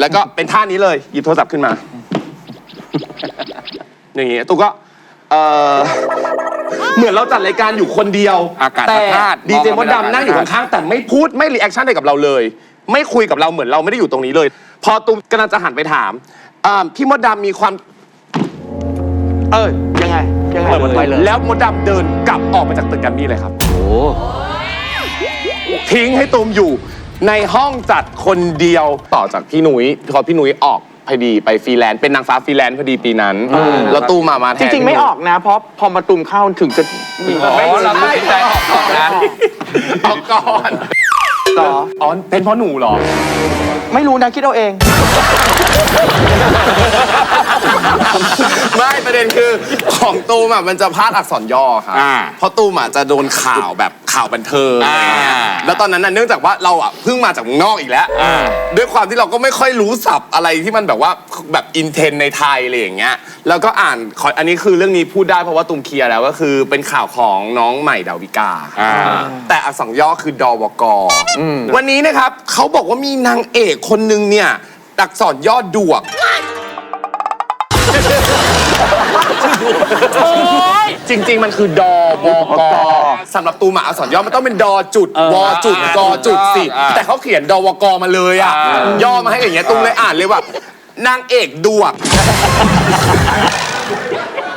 แล้วก็เป็นท่านี้เลยหยิบโทรศัพท์ขึ้นมา อย่างงี้ตูก็เออเหมือนเราจัดรายการอยู่คนเดียวอากาศแต่ธาตุดีเจมมองดเข้าไปดำนั่งอยู่อากาศข้างๆแต่ไม่พูดไม่รีแอคชั่นอะไรกับเราเลย ไม่คุยกับเราเหมือนเราไม่ได้อยู่ตรงนี้เลย พอตูมกำลังจะหันไปถามอ่าพี่มดดำมีความ เออยังไงยังไงไปเลยแล้วมดดำเดินกลับออกมาจากตึกแกรมมี่เลยครับ โอ้ทิ้งให้ตูมอยู่ ในห้องจัดคนเดียวต่อจากพี่หนุย้ยพอพี่หนุ้ยออกพอดีไปฟรีแลนซ์เป็นนางฟ้าฟรีแลนซ์พอดีปีนั้นแล้วตูมมามาแทจนริงๆ ไม่ออกนะ เพราะพอมาตุมเข้าถึงจะอ๋อเราตัดสินใจออกก่อนนะออกก่อนต่ออ๋อเป็นเพราะหนูเหรอ ไม่รู้นะคิดเอาเอง ไม่ประเด็นคือของตูมอะมันจะพลาดอักษรย่อครับอ่าเพราะตูมอะจะโดนข่าวแบบข่าวบันเทิงอ่าแล้วตอนนั้นน่ะเนื่องจากว่าเราอะเพิ่งมาจากเมืองนอกอีกแล้วอ่า ด้วยความที่เราก็ไม่ค่อยรู้ศัพท์อะไรที่มันแบบว่าแบบอินเทนในไทยอะไรอย่างเงี้ยแล้วก็อ่านขออันนี้คือเรื่องนี้พูดได้เพราะว่าตูมเคลียร์แล้วก็คือเป็นข่าวของน้องใหม่ดาวิกา อ่า แต่อักษรย่อคือดอวกวันนี้นะครับเขาบอกว่ามีนางเอกคนนึงเนี่ย อักษรย่อดวก จริง ๆ มันคือดอวกสำหรับตูมอะอักษรย่อมันต้องเป็นดอจุดวอจุดกอจุดสิอ่าแต่เขาเขียนดอวกมาเลยอะอ่าย่อมาให้อย่างเงี้ยตูมเลยอ่านเลยว่านางเอกดวก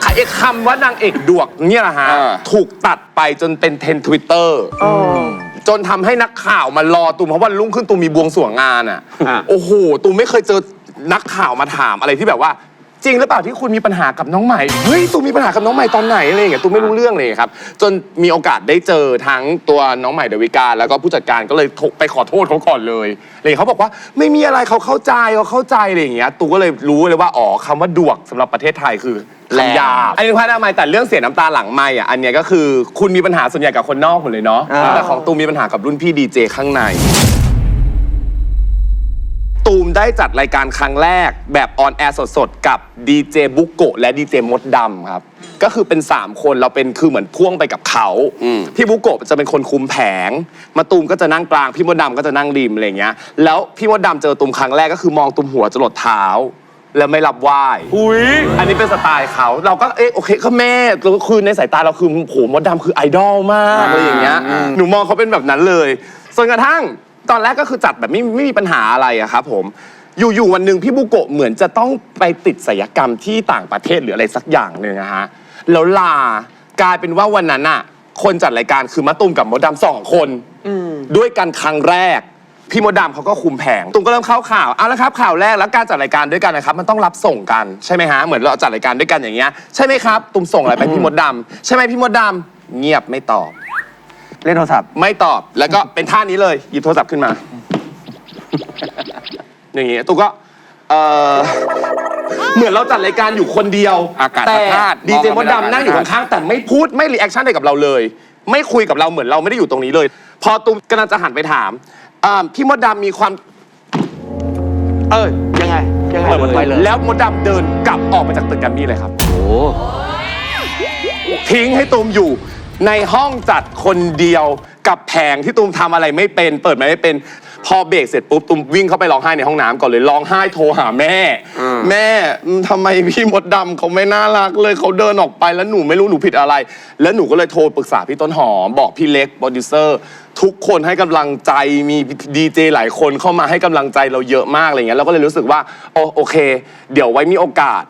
ไอ้คำว่านางเอกดวกเนี่ยแหละฮะ ถูกตัดไปจนเป็นเทรนทวิตเตอร์ จนทำให้นักข่าวมารอตูมเพราะวันรุ่งขึ้นตูมมีบวงสรวงงานอะอะ โอ้โหตูมไม่เคยเจอนักข่าวมาถามอะไรที่แบบว่า จริงหรือเปล่าที่คุณมีปัญหากับน้องใหม่เฮ้ยตูมมีปัญหากับน้องใหม่ตอนไหนอะไรอย่างเงี้ยตูมไม่รู้เรื่องเลยครับ จนมีโอกาสได้เจอทั้งตัวน้องใหม่เดวิกาแล้วก็ผู้จัดการก็เลยโทรไปขอโทษเขาก่อนเลยอะไรอย่างเลยเขาบอกว่าไม่มีอะไรเขาเข้าใจเขาเข้าใจอะไรอย่างเงี้ยตูมก็เลยรู้เลยว่าอ๋อคำว่าดวกสำหรับประเทศไทยคือ คำหยาบ อันนี้พาดามัยแต่เรื่องเสียน้ำตาหลังไม่อะอันเนี้ยก็คือคุณมีปัญหาส่วนใหญ่กับคนนอกหมดเลยเนาะอ่า แต่ของตูมมีปัญหากับรุ่นพี่ดีเจข้างใน ตูมได้จัดรายการครั้งแรกแบบออนแอร์สดๆ กับดีเจบุกโกะและดีเจมดดำครับ ก็คือเป็น 3 คนเราเป็นคือเหมือนพ่วงไปกับเขาอืมพี่บุกโกะจะเป็นคนคุมแผง มาตูมก็จะนั่งกลาง พี่มดดำก็จะนั่งริมอะไรอย่างเงี้ยแล้วพี่มดดำเจอตูมครั้งแรกก็คือมองตูมหัวจรดเท้า แล้วไม่รับไหว้อุ้ยอันนี้เป็นสไตล์เขาเราก็เอ๊ะโอเคก็แม่คือในสายตาเราคือโหมดดำคือไอดอลมากอะไรอย่างเงี้ยหนูมองเขาเป็นแบบนั้นเลยจนกระทั่งตอนแรกก็คือจัดแบบไม่ไม่มีปัญหาอะไรอะครับผมอยู่ๆวันหนึ่งพี่บุโกะเหมือนจะต้องไปติดศัลยกรรมที่ต่างประเทศหรืออะไรสักอย่างหนึ่งนะฮะแล้วลากลายเป็นว่าวันนั้นอะคนจัดรายการคือมะตูมกับมดดำสองคนด้วยกันครั้งแรก พี่มดดำเขาก็คุมแผงตูมก็เริ่มเข้าข่าวเอาละครับข่าวแรกแล้วการจัดรายการด้วยกันนะครับ มันต้องรับส่งกันใช่ไหมฮะเหมือนเราจัดรายการด้วยกันอย่างเงี้ยใช่ไหมครับตูมส่งอะไรไปพี่มดดำใช่ไหมพี่มดดำเงียบไม่ตอบ เล่นโทรศัพท์ ไม่ตอบแล้วก็เป็นท่านี้เลย หยิบโทรศัพท์ขึ้นมา อย่างงี้ตูก็เออเหมือนเราจัดรายการอยู่คนเดียวอากาศแต่ธาตุดีเจมมองดเข้าไปดำนั่งอยู่อากาศข้างๆแต่ไม่พูดไม่รีแอคชั่นอะไรกับเราเลย ไม่คุยกับเราเหมือนเราไม่ได้อยู่ตรงนี้เลย พอตูมกำลังจะหันไปถาม อ่าพี่มดดำมีความ เออยังไงยังไงไปเลย แล้วมดดำเดินกลับออกมาจากตึกแกรมมี่เลยครับ โอ้ทิ้งให้ตูมอยู่ในห้องจัดคนเดียวกับแผงที่ตูมทำอะไรไม่เป็น เปิดมาไม่เป็น พอเบรกเสร็จปุ๊บตูมวิ่งเข้าไปร้องไห้ในห้องน้ำก่อนเลยร้องไห้โทรหาแม่ แม่อืมทำไมพี่มดดำเขาไม่น่ารักเลยเขาเดินออกไปแล้วหนูไม่รู้หนูผิดอะไร แล้วหนูก็เลยโทรปรึกษาพี่ต้นหอม บอกพี่เล็กโปรดิวเซอร์ทุกคนให้กำลังใจมีดีเจหลายคนเข้ามาให้กำลังใจเราเยอะมากอะไรเงี้ยเราก็เลยรู้สึกว่าโอโอเค เดี๋ยวไว้มีโอกาส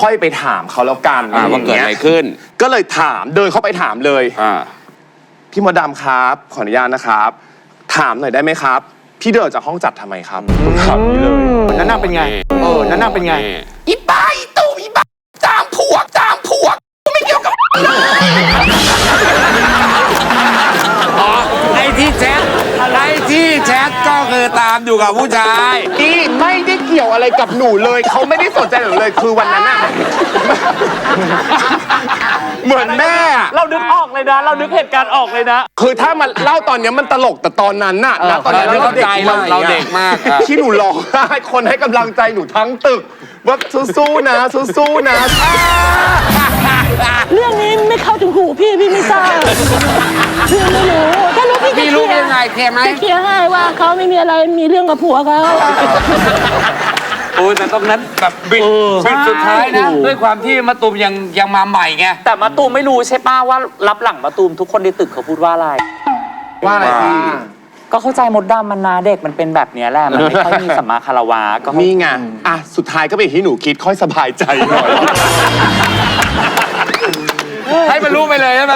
ค่อยไปถามเขาแล้วกันอ่าว่าเกิดอะไรขึ้นก็เลยถามเดินเข้าไปถามเลย อ่า พี่มดดำครับ ขออนุญาตนะครับ ถามหน่อยได้ไหมครับ พี่เดินออกจากห้องจัดทำไมครับถามนี้เลยนั่นน่าเป็นไง เออนั่นน่าเป็นไง อีบ้าอีตู่อีบ้าตามผัวตามผัวไม่เกี่ยวกับไอ้ที่แชทไอ้ที่แชทก็คือตามอยู่กับผู้ชายนี่ไม่ได้เกี่ยวอะไรกับหนูเลย เขาไม่ได้สนใจหนูเลยคือวันนั้นอะเหมือนแม่อะเรานึกออกเลยนะ เรานึกเหตุการณ์ออกเลยนะ คือถ้ามันเล่าตอนเนี้ยมันตลกแต่ตอนนั้นน่ะนะตอนนั้นเราเข้าใจเราเราเด็กมากอะ ที่หนูร้องไห้คนให้กำลังใจหนูทั้งตึก ว่าสู้ๆนะสู้ๆนะ เรื่องนี้ไม่เข้าถึงหูพี่พี่ไม่ทราบพี่ไม่รู้ถ้ารู้พี่จะพี่รู้ได้ไงเคลียร์ไหม จะเคลียร์ให้ว่าเขาไม่มีอะไรมีเรื่องกับผัวเขา ยแต่ตรงนั้นแบบบิดบิดสุดท้ายนะด้วยความที่มะตูมยังยังมาใหม่ไงแต่มาตูมไม่รู้ใช่ป้าว่ารับหลังมาตูมทุกคนในตึกเขาพูดว่าอะไร ว่าอะไรพี่ก็เข้าใจมดดำมันนาเด็กมันเป็นแบบเนี้ยแหละ มันไม่ค่อยมีสัมมาคารวะก็นี่ไงอะสุดท้ายก็เป็นอย่างที่หนูคิดค่อยสบายใจหน่อย ให้มันรู้ไปเลยใช่ไหม